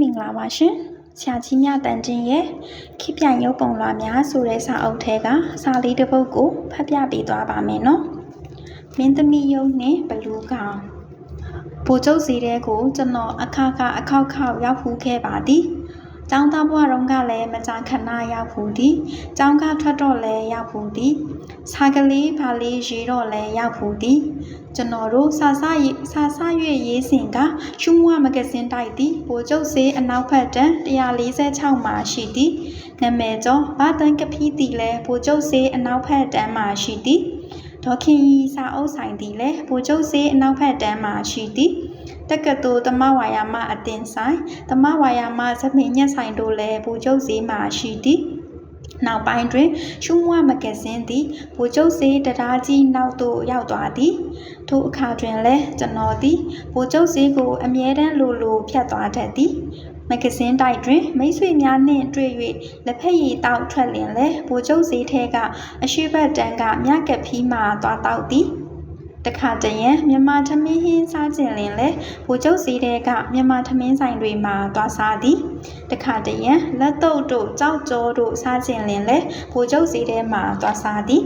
မင်္ဂလာပါရှင်ဆရာကြီးမြတန်တင်ရဲ့ခိပြိုင်ရုပ်ပုံလွှာများဆိုတဲ့စာအုပ်ထဲကစာလေးတစ်ပုဒ်ကိုဖတ်ပြပေးသွားပါမယ်နော်မင်းသမီးယုံနှင့်ဘလူးကောင်ဘိုလ်ချုပ်စီတဲ့ကိုကျွန်တော်အခါခါအခောက်ခောက်ရောက်ဖူးခဲ့ပါသည်။ ကျောင်းသားဘဝတုန်းကလည်းမကြာခဏရောက်ဖူးသည်။ကျောင်းကထွက်တော့လည်းရောက်ဖူးသည်။စာကလေးဖာလေးရေးတော့လည်းရောက်ဖူးသည်။ကျွန်တော်တို့စာစရေးစာစရွေရေးစဉ်ကရှုမွမဂဇင်းတိုက်သည်။ဘိုလ်ချုပ်စေးအနောက်ဘက်တန်း146မှာရှိသည်။နာမည်ကျော်ဘာတန်ကဖီးသည်လည်းဘိုလ်ချုပ်စေးအနောက်ဘက်တန်းမှာရှိသည်။ဒေါခင်ရီစာအုပ်ဆိုင်သည်လည်းဗိုလ်ချုပ်စေးအနောက်ဘက်တန်းမှာရှိသည် တက္ကသိုလ်သမဝါယာမအတင်ဆိုင်သမဝါယာမသပင်ညက်ဆိုင်တို့လည်းဗိုလ်ချုပ်စေးမှာရှိသည်နောက်ပိုင်းတွင်ရှုမွမဂဇင်းသည်ဗိုလ်ချုပ်စေးတရားကြီးနောက်သို့ရောက်သွားသည်ထိုအခါတွင်လည်းကျွန်တော်သည်ဗိုလ်ချုပ်စေးကိုအမြဲတမ်းလိုလိုဖြတ်သွားတတ်သည်မဂဇင်းတိုက်တွင်မိတ်ဆွေများနှင့်တွေ့၍လက်ဖက်ရည်တောက်ထွက်လင်လဲဗိုလ်ချုပ်စေးထဲကအရှိဘတ်တန်းကမြကက်ဖီးမှသွားတောက်သည် တခါတရံမြန်မာသမင်းဟင်းစားကျင်လင်လဲဗိုလ်ချုပ်စီးတဲ့ကမြန်မာသမင်းဆိုင်တွေမှာသွားစားသည်တခါတရံလက်တုပ်တို့ကြောက်ကြောတို့စားကျင်လင်လဲဗိုလ်ချုပ်စီးတဲ့မှာသွားစားသည်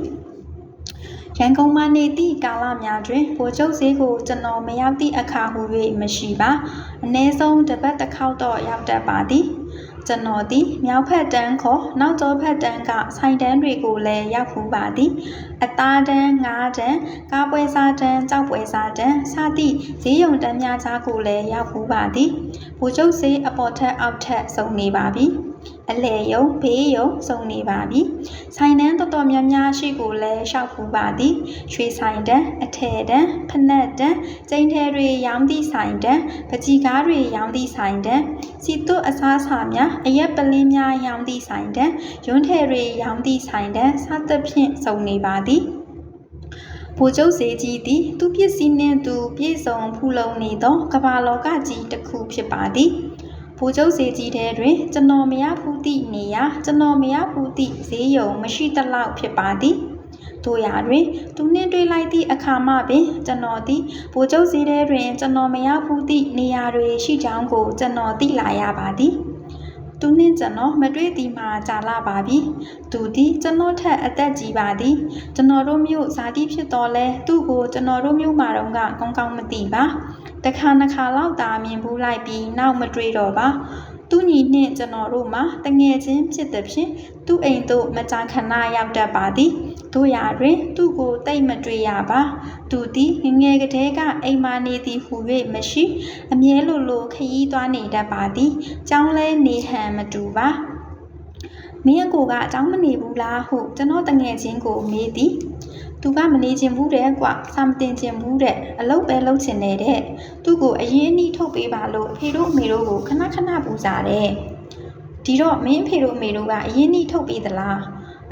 ရန်ကုန်မှာနေသည့်ကာလများတွင်ဗိုလ်ချုပ်ဈေးကိုကျွန်တော်မရောက်သည့်အခါဟု၍မရှိပါအ ਨੇ ဆုံးတစ်ပတ်တစ်ခေါက်တော့ရောက်တတ်ပါသည် ကျွန်တော်သည်မြောက်ဖက်တန်းခေါ်နောက်ကျောဖက်တန်းကဆိုင်တန်းတွေကိုလည်းရောက်ဖူးပါသည်အသားတန်းငါးတန်းကားပွဲစားတန်းကြောက်ပွဲစားတန်းစသည့်ဈေးရုံတန်းများကြားကိုလည်းရောက်ဖူးပါသည်ဘူကျုပ်စေးအပေါ်ထက်အောက်ထက်စုံနေပါပြီ အလဲယုံဘေးယုံစုံနေပါပြီဆိုင်တန်းတော်တော်များများရှိကိုလည်းရှောက်ဖူးပါသည်ရွှေဆိုင်တန်းအထည်တန်းဖနက်တန်းကျင်းထဲတွေရောင်းသည့်ဆိုင်တန်းပကြီးကားတွေရောင်းသည့်ဆိုင်တန်းစီတုအစားအစာများအရက်ပလင်းများရောင်းသည့်ဆိုင်တန်းရွန်းထည်တွေရောင်းသည့်ဆိုင်တန်းစသဖြင့်စုံနေပါသည်ဗိုလ်ချုပ်စေကြီးသည်သူပစ္စည်းနှင့်သူပြည့်စုံဖူးလုံနေသောကမ္ဘာလောကကြီးတစ်ခုဖြစ်ပါသည် ဗိုလ်ချုပ်စေကြီးထဲတွင် ကျွန်တော်မရဖူးသည့်နေရာ ကျွန်တော်မရဖူးသည့်ဈေးရုံမရှိသလောက်ဖြစ်ပါသည်တို့ရာတွင် သူနှင့်တွေ့လိုက်သည့်အခါမှပင် ကျွန်တော်သည်ဗိုလ်ချုပ်စီထဲတွင် ကျွန်တော်မရဖူးသည့်နေရာတွေရှိကြောင်းကို ကျွန်တော်သိလာရပါသည်သူနှင့်ကျွန်တော်မတွေ့သည်မှာကြာလာပါပြီသူသည်ကျွန်တော်ထက်အသက်ကြီးပါသည်ကျွန်တော်တို့မျိုးဇာတိဖြစ်တော်လဲသူ့ကိုကျွန်တော်တို့မျိုးမှာတော့ကကောင်းကောင်းမသိပါ တခါနှစ်ခါလောက်သာမြင်ဘူးလိုက်ပြီးနောက်မတွေ့တော့ပါသူညီနှင့်ကျွန်တော်တို့မှာတငယ်ချင်းဖြစ်သည်ဖြင့်သူ့အိမ်သို့မကြာခဏရောက်တတ်ပါသည်တို့ရာတွင် သူ့ကိုတိတ်မတွေ့ရပါ သူသည်ငငယ်ကလေးကအိမ်မာနေသည်ဟူ၍မရှိ အမြဲလိုလိုခရီးသွားနေတတ်ပါသည်ကျောင်းလဲနေဟန်မတူပါ မင်းအကိုကအကြောင်းမနေဘူးလားဟုကျွန်တော်တငယ်ချင်းကိုမေးသည်သူကမနေချင်ဘူးတဲ့ကွာစာမတင်ချင်ဘူးတဲ့အလုပ်ပဲလုပ်ချင်နေတဲ့သူ့ကိုအရင်အနည်းထုတ်ပေးပါလို့ဖေတို့အမေတို့ကိုခဏခဏပူဇာတဲ့ဒီတော့မင်းဖေတို့အမေတို့ကအရင်အနည်းထုတ်ပေးသလား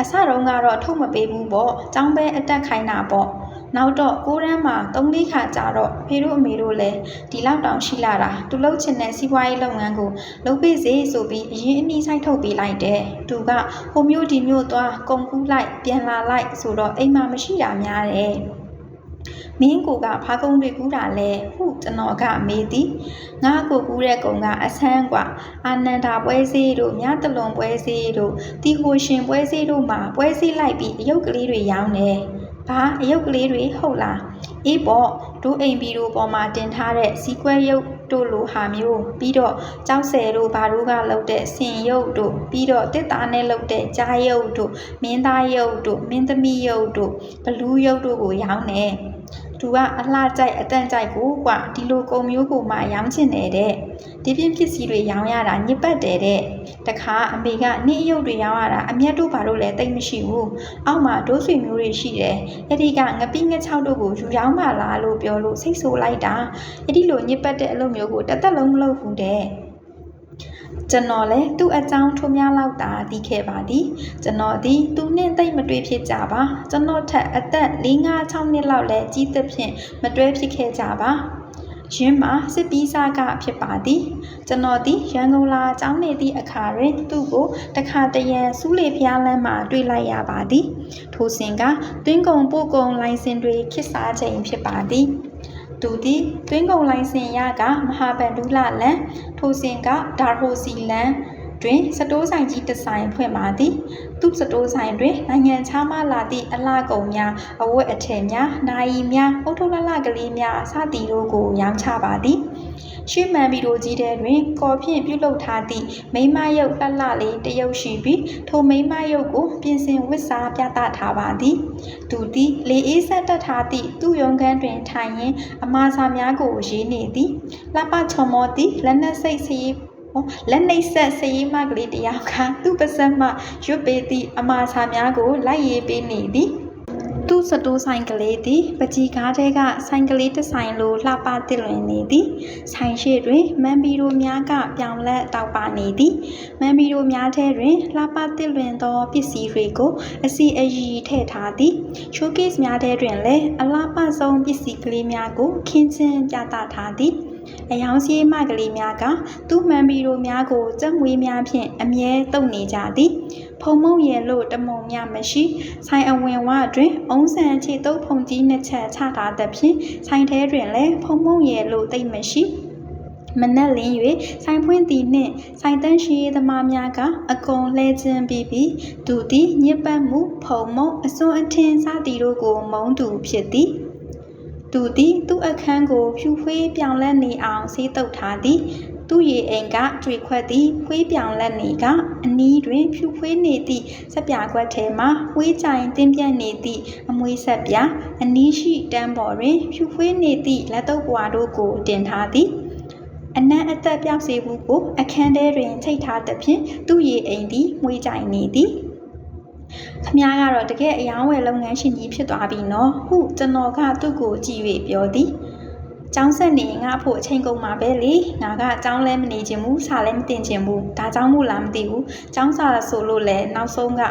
အစတုန်းကတော့ထုတ်မပေးဘူးပေါ့ចောင်းပဲအတက်ခိုင်းတာပေါ့ နောက်တော့ကိုရမ်းမှာ၃လေးခါကြာတော့ဖေတို့အမေတို့လည်းဒီလောက်တောင်ရှိလာတာသူလှုပ်ချင်တဲ့စီးပွားရေးလုပ်ငန်းကိုလုပ်ပေးစေဆိုပြီးအရင်အနည်းဆိုင်ထုတ်ပေးလိုက်တယ်။သူကဟိုမျိုးဒီမျိုးသွားကုန်ကူးလိုက်ပြန်လာလိုက်ဆိုတော့အိမ်မှာမရှိတာများတယ်။မင်းကိုကဘာကုန်းတွေကူးတာလဲဟုကျွန်တော်ကမေးသည်ငါကိုကူးတဲ့ကုံကအဆန်းกว่าအာနန္ဒာပွဲစည်းတို့မြတလွန်ပွဲစည်းတို့တီဟိုရှင်ပွဲစည်းတို့မှာပွဲစည်းလိုက်ပြီးအယုတ်ကလေးတွေရောင်းတယ် ဘာအယုတ်ကလေးတွေဟုတ်လားအေးပေါ့ဒိုးအိမ်ပြီးတို့ပေါ်မှာတင်ထားတဲ့စီကွဲရုပ်တို့လိုဟာမျိုးပြီးတော့ကြောက်ဆယ်တို့ဘာတို့ကလုပ်တဲ့ဆင်ရုပ်တို့ပြီးတော့တစ်သားနဲ့လုပ်တဲ့ကြားရုပ်တို့မင်းသားရုပ်တို့မင်းသမီးရုပ်တို့ဘလူးရုပ်တို့ကိုရောင်းတယ် သူကအလှကြိုက်အတန့်ကြိုက်ကိုကွာဒီလိုကုံမျိုးကိုမှရောင်းချင်နေတဲ့ဒီပြင်းပစ္စည်းတွေရောင်းရတာညစ်ပတ်တယ်တဲ့တခါအမေကနှင်းရုပ်တွေရောင်းရတာအမျက်တို့ဘာလို့လဲတိတ်မရှိဘူးအောက်မှာဒိုးဆွေမျိုးတွေရှိတယ်အဲ့ဒီကငပိငချောက်တို့ကိုယူရောင်းပါလားလို့ပြောလို့စိတ်ဆိုးလိုက်တာအဲ့ဒီလိုညစ်ပတ်တဲ့အလုပ်မျိုးကိုတစ်သက်လုံးမလုပ်ဘူးတဲ့ ကျွန်တော်လည်းသူ့အကြောင်းထိုများလောက်သာသိခဲ့ပါသည်ကျွန်တော်သည်သူနှင့်တိတ်မတွေ့ဖြစ်ကြပါကျွန်တော်ထက်အသက်၄၅6နှစ်လောက်လဲကြီးသဖြင့်မတွဲဖြစ်ခဲ့ကြပါရင်းမှာစစ်ပီးစားကဖြစ်ပါသည်ကျွန်တော်သည်ရန်ကုန်လာကျောင်းနေသည့်အခါတွင်သူ့ကိုတခါတရံစူးလေဖျားလမ်းမှာတွေ့လိုက်ရပါသည်ထိုစဉ်ကတွင်းကုံပို့ကုံလိုင်စင်တွေခစ်စားချိန်ဖြစ်ပါသည် သူသည်တွင်းကုန်လိုင်စင်ရကမဟာဗန္ဓုလလန်ထိုစဉ်ကဒါဟိုစီလန်တွင်စတိုးဆိုင်ကြီးတစ်ဆိုင်ဖွင့်ပါသည်သူစတိုးဆိုင်တွင်နိုင်ငံခြားမှလာသည့်အလှကုန်များအဝတ်အထည်များနိုင်များအုတ်ထုပ်လှလှကလေးများစသည်တို့ကိုရောင်းချပါသည် ရှေ့မှန်ဗီဒီယိုကြီးထဲတွင် ကော်ဖြင့်ပြုလုပ်ထားသည့်မိမရုပ်လှလှလေးတစ်ရုပ်ရှိပြီးထိုမိမရုပ်ကို ပြင်ဆင်ဝတ်စားပြသထားပါသည်သူသည်လေအေးဆက်တက်ထားသည့်သူ့ရုံခန်းတွင်ထိုင်ရင်းအမာစာများကိုရေးနေသည်လှပချုံမောသည်လက်နက်စိတ်စည်းဟောလက်နှိပ်ဆက်စရေးမကလေးတစ်ယောက်ကသူ့ပါစက်မှရွတ်ပေးသည့်အမာစာများကိုလိုက်ရေးပေးနေသည် သူ့စတိုးဆိုင်ကလေးသည်ပကြီးကားထဲကဆိုင်ကလေးတစ်ဆိုင်လိုလှပတစ်လွင်နေသည်ဆိုင်ရှိတွင်မန်ဘီရိုများကပြောင်လက်တောက်ပါနေသည်မန်ဘီရိုများထဲတွင်လှပတစ်လွင်သောပစ္စည်းတွေကိုအစီအရီထည့်ထားသည် showcase များထဲတွင်လည်းအလားပဆုံးပစ္စည်းကလေးများကိုခင်းကျင်းပြသထားသည်အယောင်စည်းမကလေးများကသူ့မှန်ဘီရိုများကိုစက်မွေးများဖြင့်အမြဲတုပ်နေကြသည် ဖုံမုံရယ်လို့တမုံမြမရှိဆိုင်အဝင်ဝတွင်အုံးဆန်ခြေတုပ်ဖုံကြီးနှစ်ချက်ချထားသဖြင့်ဆိုင်ထဲတွင်လည်းဖုံမုံရယ်လို့တိတ်မရှိမနက်လင်း၍ဆိုင်ဖွင့်သည်နှင့်ဆိုင်တန်းရှိရေးသမားများကအကုန်လှဲခြင်းပြီးပြီးသူသည်ညစ်ပတ်မှုဖုံမုံအစွန်းအထင်းစသည်တို့ကိုမုန်းသူဖြစ်သည်သူသည်သူ့အခန်းကိုဖြူဖွေးပြောင်လဲနေအောင်ဆေးတုပ်ထားသည် သူ့ရေအိမ်ကကြွေခွက်သည်ဖွေးပြောင်လက်နေကအနီးတွင်ဖြူဖွေးနေသည့်စက်ပြခွက်ထဲမှဝေးကြိုင်တင်းပြန့်နေသည့်အမွေးဆက်ပြအနီးရှိတန်းပေါ်တွင်ဖြူဖွေးနေသည့်လက်တုပ်ပွားတို့ကိုတင်ထားသည်အနံ့အသက်ပြောက်စေဘူးကိုအခန်းထဲတွင်ချိတ်ထားသဖြင့်သူ့ရေအိမ်သည်မွေးကြိုင်နေသည်ခမ ्या ကတော့တကယ်အယောင်းဝယ်လုပ်ငန်းရှင်ကြီးဖြစ်သွားပြီနော်ဟုကျွန်တော်ကသူ့ကိုကြည့်၍ပြောသည် ကျောင်းဆက်နေငါ့ဖို့အချိန်ကုန်မှာပဲလေငါကကျောင်းလဲမနေခြင်းဘူးစာလဲမတင်ခြင်းဘူးဒါကြောင့်မို့လားမသိဘူးကျောင်းစာဆိုလို့လဲနောက်ဆုံးက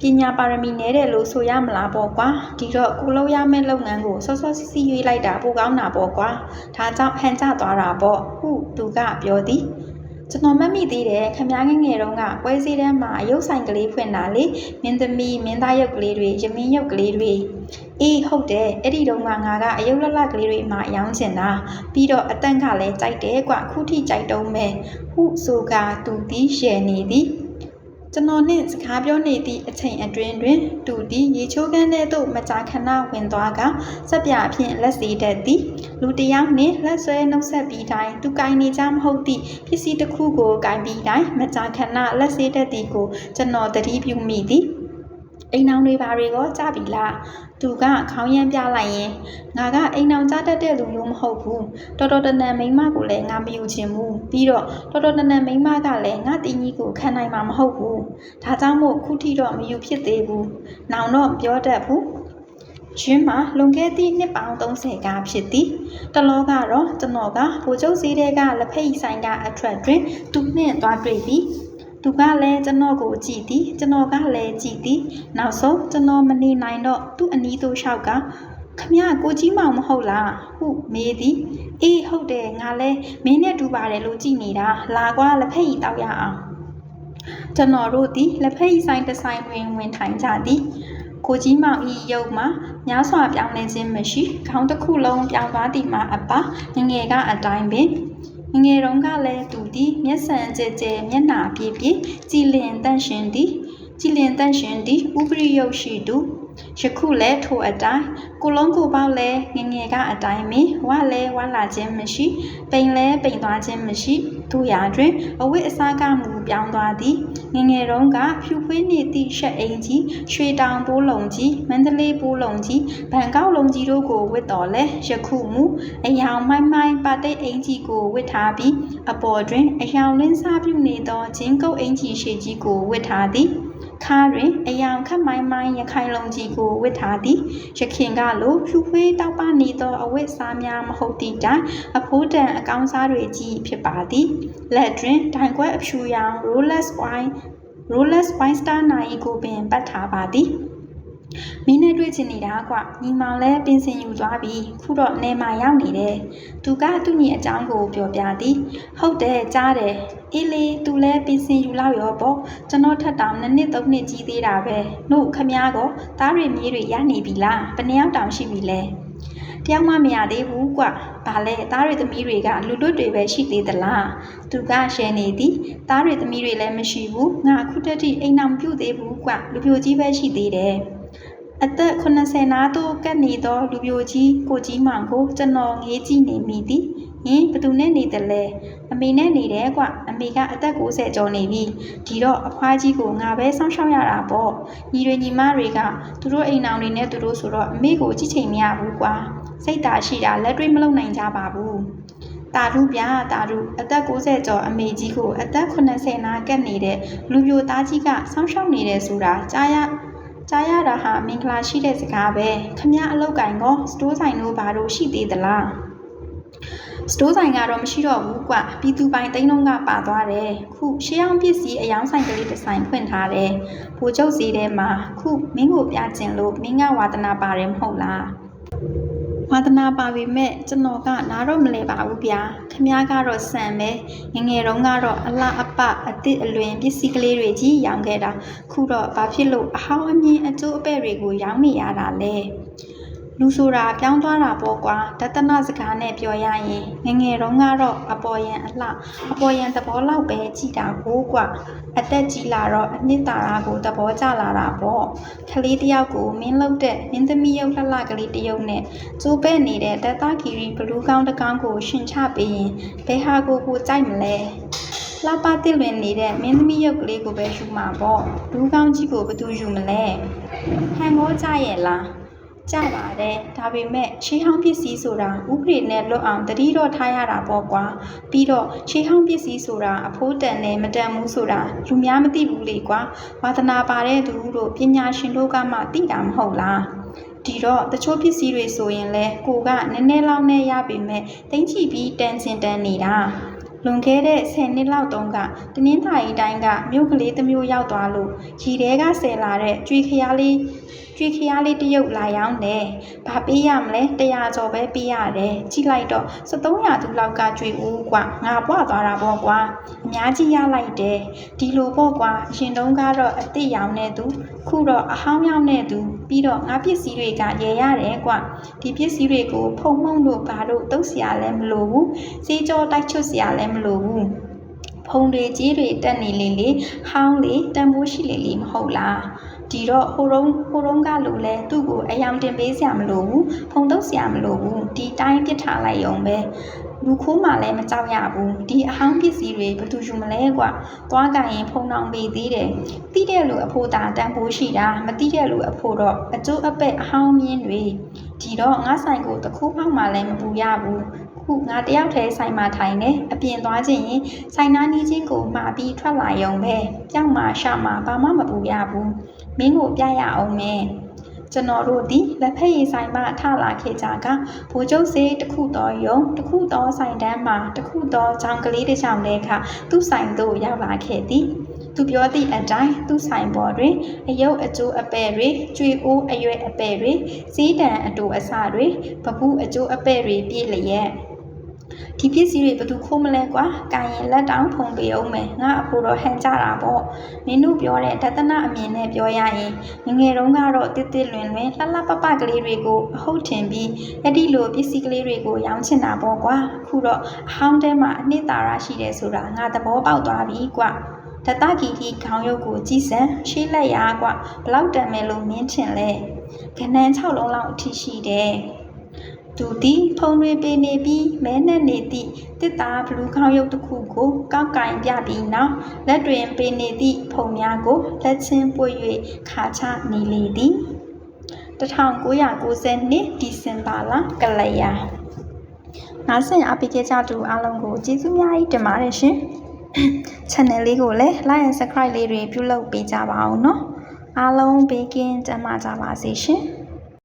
ပညာပါရမီနည်းတယ်လို့ဆိုရမလားပေါ့ကွာဒီတော့ကိုလုံးရမယ့်လုပ်ငန်းကိုစောစောစီးစီးရွေးလိုက်တာပိုကောင်းတာပေါ့ကွာဒါကြောင့်ဟန်ကျသွားတာပေါ့ဟုသူကပြောသည် ကျွန်တော်မတ်မိသေးတယ်ခမားငယ်ငယ်တုန်းကပွဲစည်းတန်းမှာအယုတ်ဆိုင်ကလေးဖွင့်တာလေမင်းသမီးမင်းသားရုပ်ကလေးတွေရမင်းရုပ်ကလေးတွေအေးဟုတ်တယ်အဲ့ဒီတုန်းကငါကအယုတ်လလကလေးတွေမှာရောင်းချင်တာပြီးတော့အတန့်ကလည်းကြိုက်တယ်ကွခုထိကြိုက်တုံးမယ်ဟုဆိုကသူသည်ရှယ်နေသည် ကျွန်တော်နှင့်စကားပြောနေသည့်အချိန်အတွင်းတွင် သူသည်ရေချိုးကန်းထဲသို့မကြာခဏဝင်သွားကစက်ပြဖြင့်လက်စီတတ်သည်လူတစ်ယောက်နှင့်လက်ဆွဲနှုတ်ဆက်ပြီးတိုင်းသူကင်နေကြမဟုတ်သည့်ပစ္စည်းတစ်ခုကိုကင်ပြီးတိုင်းမကြာခဏလက်စေးတတ်သည်ကိုကျွန်တော်သတိပြုမိသည် အိမ်နောင်တွေဘာတွေကိုကြပြီလားသူကခေါင်းရမ်းပြလိုက်ရင်ငါကအိမ်နောင်ကြားတတ်တဲ့လူမျိုးမဟုတ်ဘူးတော်တော်တနန်မိန်းမကိုလည်းငါမယူချင်ဘူးပြီးတော့တော်တော်တနန်မိန်းမကလည်းငါတင်းကြီးကိုခံနိုင်မှာမဟုတ်ဘူးဒါကြောင့်မို့ခုထိတော့မယူဖြစ်သေးဘူးနောင်တော့ပြောတတ်ဘူးချင်းမှာလွန်ခဲ့သည့်နှစ်ပေါင်း30ကဖြစ်သည်တလောကတော့ကျွန်တော်ကဗိုလ်ချုပ်စည်းတဲကလက်ဖက်ရည်ဆိုင်ကအထွက်တွင်သူနှင့်သွားတွေ့သည် သူကလည်းကျွန်တော်ကိုကြည့်သည်ကျွန်တော်ကလည်းကြည့်သည်နောက်ဆုံးကျွန်တော်မနေနိုင်တော့သူ့အနီးသို့လျှောက်ကခမရကိုကြီးမောင်မဟုတ်လားဟုမေးသည်အေးဟုတ်တယ်ငါလဲမင်းနဲ့တူပါတယ်လို့ကြည်နေတာလာကွာလက်ဖက်ရည်တောက်ရအောင်ကျွန်တော်တို့သည်လက်ဖက်ရည်ဆိုင်တစ်ဆိုင်တွင်ဝင်ထိုင်ကြသည်ကိုကြီးမောင်ဤရုပ်မှာများစွာပြောင်းလဲခြင်းမရှိခေါင်းတစ်ခုလုံးပြောင်းသွားသည်မှာအပငငယ်ကအတိုင်းပင် ငငယ်တုန်းကလည်းသူသည်မျက်စံကြဲကြဲမျက်နှာပြည့်ပြည့်ကြည်လင်တန့်ရှင်သည်ကြည်လင်တန့်ရှင်သည်ဥပရိယုတ်ရှိသူယခုလည်းထိုအတိုင်းကိုလုံးကိုပေါက်လည်းငငယ်ကအတိုင်းမင်းဝလည်းဝလာခြင်းမရှိ ပိန်လည်းပိန်သွားခြင်းမရှိ သူရာတွင်အဝိအစားကမူပြောင်းသွားသည်ငငယ်တုန်းကဖြူဖွေးနေသည့်ရှက်အိမ်ကြီးရွှေတောင်ပိုးလုံးကြီးမန္တလေးပိုးလုံးကြီးဘန်ကောက်လုံးကြီးတို့ကိုဝစ်တော်လဲယခုမူအယောင်မိုင်းမိုင်းပါတိတ်အိမ်ကြီးကိုဝစ်ထားပြီးအပေါ်တွင်အယောင်လင်းစားပြုနေသောဂျင်းကုတ်အိမ်ကြီးရှေကြီးကိုဝစ်ထားသည် ခါတွင်အယောင်ခတ်မိုင်းမိုင်းရခိုင်လုံးကြီးကိုဝစ်ထားသည်ရခင်ကလိုဖြူဖွေးတောက်ပနေသောအဝတ်စားများမဟုတ်သည့်တိုင်အဖိုးတန်အကောင်းစားတွေကြီးဖြစ်ပါသည်လက်တွင်ဒိုင်ခွက်အဖြူရောင် Rolex wine Rolex wine star နိုင်ကိုပင်ပတ်ထားပါသည် မင်းနဲ့တွေ့ချင်နေတာကွညီမောင်လည်းပင်စင်ယူသွားပြီခုတော့နေမှာရောက်နေတယ်သူကသူ့ညီအကြောင်းကိုပြောပြသည်ဟုတ်တယ်ကြားတယ်အေးလေသူလည်းပင်စင်ယူလောက်ရောပေါ့ကျွန်တော်ထက်တောင်နှစ်နှစ်သုံးနှစ်ကြီးသေးတာပဲနှုတ်ခမားကောသားတွေမြေးတွေရနေပြီလားဘယ်နှယောက်တောင်ရှိပြီလဲတယောက်မှမရသေးဘူးကွ။ဘာလဲသားတွေသမီးတွေကလူလွတ်တွေပဲရှိသေးသလား။သူကရှယ်နေသည်သားတွေသမီးတွေလည်းမရှိဘူး။ငါအခုတည်းကအိမ်အောင်ပြုတ်သေးဘူးကွ။လူပြိုကြီးပဲရှိသေးတယ်။ အသက်80နာသို့ကပ်နေသောလူပြိုကြီးကိုကြီးမောင်ကိုကျွန်တော်ငေးကြည့်နေမိသည်။ဟင်ဘသူနဲ့နေတယ်လဲအမေနဲ့နေတယ်ကွအမေကအသက်60ကျော်နေပြီဒီတော့အဖွားကြီးကိုငါပဲစောင့်ရှောက်ရတာပေါ့ညီတွေညီမတွေကသူတို့အိမ်အောင်တွေနဲ့သူတို့ဆိုတော့အမေကိုကြည့်ချိန်မရဘူးကွာစိတ်သာရှိတာလက်တွေ့မလုံနိုင်ကြပါဘူးတာရုပြတာရုအသက်60ကျော်အမေကြီးကိုအသက်80နာကပ်နေတဲ့လူပြိုသားကြီးကစောင့်ရှောက်နေတယ်ဆိုတာကြားရ ကြားရတာဟာမင်္ဂလာရှိတဲ့စကားပဲခမအလောက်ကင်ကောစတိုးဆိုင်တို့ဘာလို့ရှိသေးသလားစတိုးဆိုင်ကတော့မရှိတော့ဘူးကွပြည်သူပိုင်တိန်းလုံးကပါသွားတယ်ခုရှေးအောင်ပစ္စည်းအယောင်းဆိုင်ကလေးတစ်ဆိုင်ဖွင့်ထားတယ်ဘိုလ်ချုပ်စီထဲမှာခုမင်းကိုပြကျင်လို့မင်းကဝါသနာပါတယ်မဟုတ်လား ဝါသနာပါပေမဲ့ကျွန်တော်ကနားတော့မလဲပါဘူးဗျာခမ ्या ကတော့စံပဲငယ်ငယ်တုန်းကတော့အလှအပအသစ်အလွင်ပစ္စည်းကလေးတွေကြီးရောင်းခဲ့တာခုတော့ဘာဖြစ်လို့အဟောင်းအမြင်အကျိုးအပဲ့တွေကိုရောင်းနေရတာလဲ လူဆိုတာပြောင်းသွားတာပေါ့ကွာတသနာစကားနဲ့ပြောရရင်ငယ်ငယ်တုန်းကတော့အပေါ်ယံအလှအပေါ်ယံသဘောလောက်ပဲကြည်တာကိုကွာအသက်ကြီးလာတော့အနှစ်သာရကိုသဘောကျလာတာပေါ့ကလေးတယောက်ကိုမင်းလုပ်တဲ့မင်းသမီးရုပ်လှလှကလေးတယောက်နဲ့ကျိုးပဲ့နေတဲ့တသကီရီဘလူးကောင်းတစ်ကောင်းကိုရှင်ချပေးရင်ဘယ်ဟာကိုကိုကြိုက်မလဲလှပတစ်လွင်နေတဲ့မင်းသမီးရုပ်ကလေးကိုပဲယူမှာပေါ့လူကောင်းကြီးကိုဘယ်သူယူမလဲဟန်ကိုကြရဲ့လား ကြပါတယ်ဒါပေမဲ့ရှေးဟောင်းပစ္စည်းဆိုတာဥပဒေနဲ့လွတ်အောင်တတိတော့ထားရတာပေါ့ကွာပြီးတော့ရှေးဟောင်းပစ္စည်းဆိုတာအဖိုးတန်နဲ့မတန်ဘူးဆိုတာလူများမသိဘူးလေကွာဝါသနာပါတဲ့သူတို့ပညာရှင်တို့ကမှသိတာမဟုတ်လားဒီတော့တချို့ပစ္စည်းတွေဆိုရင်လဲကိုကနည်းနည်းလောက်နဲ့ရပေမဲ့တင်းချီပြီးတန်စင်တန်နေတာလွန်ခဲ့တဲ့10နှစ်လောက်တုန်းကတနင်္သာရီတိုင်းကမြို့ကလေးတစ်မျိုးရောက်သွားလို့ရီထဲကဆယ်လာတဲ့ကြွေခရားလေး ကြွေခရားလေးတစ်ရုပ်လာရောက်တယ်။ဘာပေးရမလဲ100ကျော်ပဲပေးရတယ်။ကြည့်လိုက်တော့7300သူလောက်ကကြွေဦးကွာငါပွားသွားတာပေါ့ကွာအများကြီးရလိုက်တယ်။ဒီလိုပေါ့ကွာအရင်တုန်းကတော့အစ်စ်ရောင်နေသူခုတော့အဟောင်းရောင်နေသူပြီးတော့ငါပစ္စည်းတွေကရေရတယ်ကွာဒီပစ္စည်းတွေကိုဖုံမှုန့်လို့ဘာလို့တုတ်เสียလဲမလို့ဘူးစေးကြောတိုက်ချွတ်เสียလဲမလို့ဘူးဖုံတွေကြီးတွေတက်နေလေလေဟောင်းလေတန်ဖိုးရှိလေလေမဟုတ်လား ဒီတော့ဟိုတုံးဟိုတုံးကလိုလဲသူ့ကိုအယောင်တင်ပေးစရာမလိုဘူးဖုံတုပ်စရာမလိုဘူးဒီတိုင်းပြစ်ထားလိုက်ရုံပဲလူခိုးမှလည်းမကြောက်ရဘူးဒီအဟောင်းပစ္စည်းတွေဘယ်သူယူမလဲကွာသွားကြရင်ဖုံအောင်ပေးသေးတယ်တိတဲ့လူအဖို့သာတန်ဖိုးရှိတာမတိတဲ့လူအဖို့တော့အကျိုးအပဲ့အဟောင်းမြင်းတွေဒီတော့ငါဆိုင်ကိုတခုဖောက်မှလည်းမပူရဘူး ခုငါတယောက်တည်းဆိုင်မှာထိုင်နေအပြင်သွားခြင်းရင်ဆိုင်နာနီးချင်းကိုမှာပြီးထွက်လာရုံပဲကြောက်မှရှာမှဘာမှမပူရဘူးမင်းကိုပြရအောင်မယ်ကျွန်တော်တို့ဒီလက်ဖက်ရည်ဆိုင်မှထလာခဲ့ကြကဘိုးကျုပ်စေးတစ်ခုတော်ယုံတစ်ခုတော်ဆိုင်တန်းမှာတစ်ခုတော်ချောင်းကလေးတစ်ချောင်းလေးခသူ့ဆိုင်သို့ရောက်လာခဲ့သည်သူပြောသည့်အတိုင်းသူ့ဆိုင်ပေါ်တွင်အယုတ်အကျိုးအပဲ့တွေကျွေအိုးအရွယ်အပဲ့တွေစီးတံအတူအစတွေပပူးအကျိုးအပဲ့တွေပြည့်လျက် ဒီပစ္စည်းတွေဘယ်သူခိုးမလဲကွာ။ကာရင်လက်တောင်ဖုံပေးအောင်မယ်။ငါအဖိုးတော့ဟန်ကြတာပေါ့။မင်းတို့ပြောတဲ့တသနာအမြင်နဲ့ပြောရရင်ငငယ်တုန်းကတော့တစ်တစ်လွင်လွင်လှလှပပကလေးတွေကိုအဟုတ်ထင်ပြီးအဲ့ဒီလိုပစ္စည်းကလေးတွေကိုရောင်းချင်တာပေါ့ကွာ။ခုတော့အဟောင်းတဲမှာအနှစ်သာရရှိတယ်ဆိုတာငါသဘောပေါက်သွားပြီကွာ။တတကီတီခေါင်းရုပ်ကိုကြည်စံရှေးလက်ရာကွာဘလောက်တန်မယ်လို့မင်းထင်လဲခဏန်း6လုံးလောက်အထိရှိတယ် သူသည်ဖုံတွေပေနေပြီးမဲနဲ့နေသည့်တစ်သားဘလူးခေါင်းရုပ်တစ်ခုကိုကောက်ကင်ပြပြီးနောက်လက်တွင်ပေနေသည့်ဖုံများကိုလက်ချင်းပွေ၍ခါချနေလေသည်1990ဒီဇင်ဘာလကလျာနားဆင်အားပေးကြကြသူအားလုံးကိုကျေးဇူးများကြီးတင်ပါတယ်ရှင် channel လေးကိုလည်း like and subscribe လေးတွေပြုလုပ်ပေးကြပါအောင်เนาะအားလုံးဘေးကင်းကျန်းမာကြပါစေရှင်